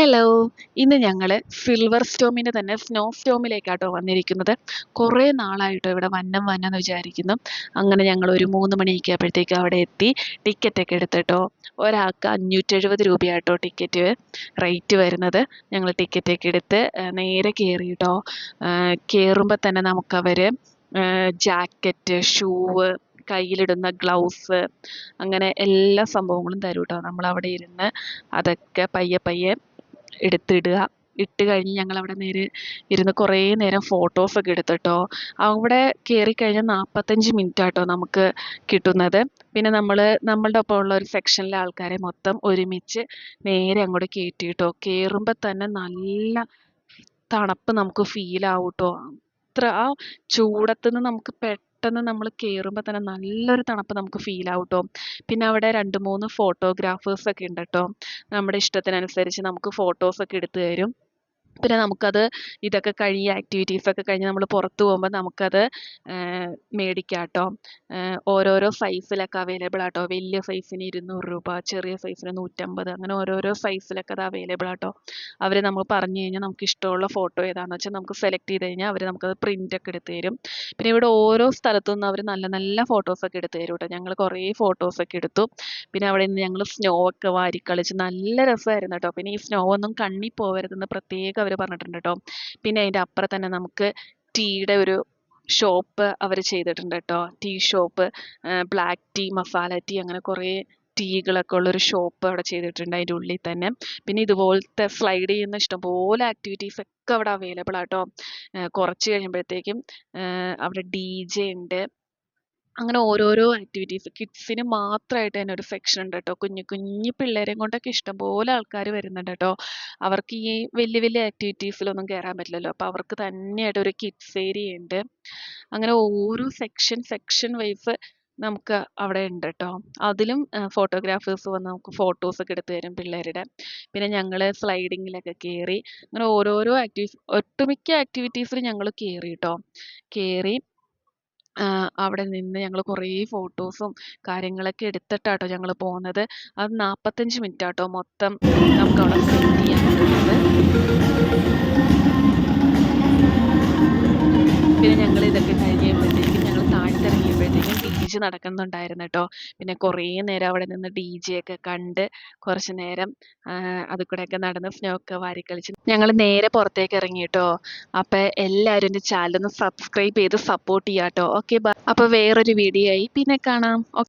Hello ഇന്ന് ഞങ്ങൾ silver സ്റ്റോമിന്റെ തന്നെ സ്നോ സ്റ്റോമിലേക്കാട്ടോ വന്നിരിക്കുന്നത്. കുറേ നാളായിട്ടോ ഇവിടെ വന്നം എന്ന് വിചാരിക്കുന്നു. അങ്ങനെ ഞങ്ങൾ ഒരു മൂന്ന് മണിയൊക്കെ ആയപ്പോഴത്തേക്ക് അവിടെ എത്തി. ടിക്കറ്റൊക്കെ എടുത്തിട്ടോ. ഒരാൾക്ക് അഞ്ഞൂറ്റെഴുപത് രൂപയാട്ടോ ടിക്കറ്റ് റേറ്റ് വരുന്നത്. ഞങ്ങൾ ടിക്കറ്റൊക്കെ എടുത്ത് നേരെ കയറിയിട്ടോ കയറുമ്പോൾ തന്നെ നമുക്കവർ ജാക്കറ്റ് ഷൂവ് കയ്യിലിടുന്ന ഗ്ലൗസ് അങ്ങനെ എല്ലാ സംഭവങ്ങളും തരും കേട്ടോ നമ്മളവിടെ ഇരുന്ന് അതൊക്കെ പയ്യെ പയ്യെ എടുത്തിടുക. ഇട്ട് കഴിഞ്ഞ് ഞങ്ങളവിടെ നേരെ ഇരുന്ന് കുറേ നേരം ഫോട്ടോസൊക്കെ എടുത്തിട്ടോ. അവിടെ കയറി കഴിഞ്ഞാൽ നാൽപ്പത്തഞ്ച് മിനിറ്റ് ആട്ടോ നമുക്ക് കിട്ടുന്നത്. പിന്നെ നമ്മൾ നമ്മളുടെ ഒപ്പം ഉള്ള ഒരു സെക്ഷനിലെ ആൾക്കാരെ മൊത്തം ഒരുമിച്ച് നേരെ അങ്ങോട്ട് കയറ്റിയിട്ടോ കയറുമ്പോൾ തന്നെ നല്ല തണുപ്പ് നമുക്ക് ഫീൽ ആവും കേട്ടോ അത്ര ആ ചൂടത്തുനിന്ന് നമുക്ക് പെട്ടെന്ന് നമ്മൾ കയറുമ്പോൾ തന്നെ നല്ലൊരു തണുപ്പ് നമുക്ക് ഫീൽ ആവും കേട്ടോ പിന്നെ അവിടെ രണ്ട് മൂന്ന് ഫോട്ടോഗ്രാഫേഴ്സ് ഒക്കെ ഉണ്ട് കേട്ടോ നമ്മുടെ ഇഷ്ടത്തിനനുസരിച്ച് നമുക്ക് ഫോട്ടോസ് ഒക്കെ എടുത്തു തരും. പിന്നെ നമുക്കത് ഇതൊക്കെ കഴിഞ്ഞ് ആക്ടിവിറ്റീസ് ഒക്കെ കഴിഞ്ഞ് നമ്മൾ പുറത്ത് പോകുമ്പോൾ നമുക്കത് മേടിക്കാട്ടോ. ഓരോരോ സൈസിലൊക്കെ അവൈലബിൾ ആട്ടോ. വലിയ സൈസിന് ഇരുന്നൂറ് രൂപ ചെറിയ സൈസിന് നൂറ്റമ്പത് അങ്ങനെ ഓരോരോ സൈസിലൊക്കെ അത് അവൈലബിൾ ആട്ടോ. അവർ നമ്മൾ പറഞ്ഞു കഴിഞ്ഞാൽ നമുക്ക് ഇഷ്ടമുള്ള ഫോട്ടോ ഏതാണെന്ന് വെച്ചാൽ നമുക്ക് സെലക്ട് ചെയ്ത് കഴിഞ്ഞാൽ അവർ നമുക്കത് പ്രിന്റ് ഒക്കെ എടുത്ത് തരും. പിന്നെ ഇവിടെ ഓരോ സ്ഥലത്തു നിന്ന് അവർ നല്ല നല്ല ഫോട്ടോസ് ഒക്കെ എടുത്ത് തരും കേട്ടോ ഞങ്ങൾ കുറേ ഫോട്ടോസ് ഒക്കെ എടുത്തു. പിന്നെ അവിടെ നിന്ന് ഞങ്ങൾ സ്നോ ഒക്കെ വാരിക്കളിച്ച് നല്ല രസമായിരുന്നു കേട്ടോ പിന്നെ ഈ സ്നോ ഒന്നും കണ്ണി പോകരുതെന്ന് പ്രത്യേകം പറഞ്ഞിട്ടുണ്ട് കേട്ടോ പിന്നെ അതിന്റെ അപ്പുറം തന്നെ നമുക്ക് ടീയുടെ ഒരു ഷോപ്പ് അവർ ചെയ്തിട്ടുണ്ട് കേട്ടോ tea shop black tea masala tea അങ്ങനെ കുറേ ടീകളൊക്കെ ഉള്ളൊരു ഷോപ്പ് അവിടെ ചെയ്തിട്ടുണ്ട് അതിന്റെ ഉള്ളിൽ തന്നെ. പിന്നെ ഇതുപോലത്തെ സ്ലൈഡ് ചെയ്യുന്ന ഇഷ്ടംപോലെ ആക്ടിവിറ്റീസ് ഒക്കെ അവിടെ അവൈലബിൾ ആട്ടോ. കുറച്ച് കഴിയുമ്പോഴത്തേക്കും അവിടെ ഡി ജെ ഉണ്ട്. അങ്ങനെ ഓരോരോ ആക്ടിവിറ്റീസ് കിഡ്സിന് മാത്രമായിട്ട് തന്നെ ഒരു സെക്ഷൻ ഉണ്ട് കേട്ടോ കുഞ്ഞു കുഞ്ഞു പിള്ളേരെയും കൊണ്ടൊക്കെ ഇഷ്ടംപോലെ ആൾക്കാർ വരുന്നുണ്ട് കേട്ടോ അവർക്ക് ഈ വലിയ വലിയ ആക്ടിവിറ്റീസിലൊന്നും കയറാൻ പറ്റില്ലല്ലോ. അപ്പോൾ അവർക്ക് തന്നെയായിട്ട് ഒരു കിഡ്സ് ഏരിയ ഉണ്ട്. അങ്ങനെ ഓരോ സെക്ഷൻ സെക്ഷൻ വൈസ് നമുക്ക് അവിടെ ഉണ്ട് കേട്ടോ അതിലും ഫോട്ടോഗ്രാഫേഴ്സ് വന്ന് നമുക്ക് ഫോട്ടോസ് ഒക്കെ എടുത്ത് തരും പിള്ളേരുടെ. പിന്നെ ഞങ്ങൾ സ്ലൈഡിങ്ങിലൊക്കെ കയറി അങ്ങനെ ഓരോരോ ആക്ടിവിറ്റീസ് ഒട്ടുമിക്ക ആക്ടിവിറ്റീസിൽ ഞങ്ങൾ കയറി കേട്ടോ കയറി അവിടെ നിന്ന് ഞങ്ങൾ കുറേ ഫോട്ടോസും കാര്യങ്ങളൊക്കെ എടുത്തിട്ടാട്ടോ ഞങ്ങൾ പോകുന്നത് അത് നാൽപ്പത്തഞ്ച് മിനിറ്റ് ആട്ടോ മൊത്തം നമുക്ക് അവിടെ സ്പെൻഡ് ചെയ്യാൻ പറ്റുന്നത്. നടക്കുന്നുണ്ടായിരുന്നു കേട്ടോ പിന്നെ കുറേ നേരം അവിടെ നിന്ന് ഡി ജെ ഒക്കെ കണ്ട് കുറച്ച് നേരം അതിൽ കൂടെയൊക്കെ നടന്ന് സ്നോ ഒക്കെ വാരിക്കളിച്ച് ഞങ്ങൾ നേരെ പുറത്തേക്ക് ഇറങ്ങി കേട്ടോ അപ്പോൾ എല്ലാവരും ചാനൽ ഒന്ന് സബ്സ്ക്രൈബ് ചെയ്ത് സപ്പോർട്ട് ചെയ്യാം കേട്ടോ ഓക്കെ അപ്പോൾ വേറൊരു വീഡിയോ ആയി. പിന്നെ കാണാം.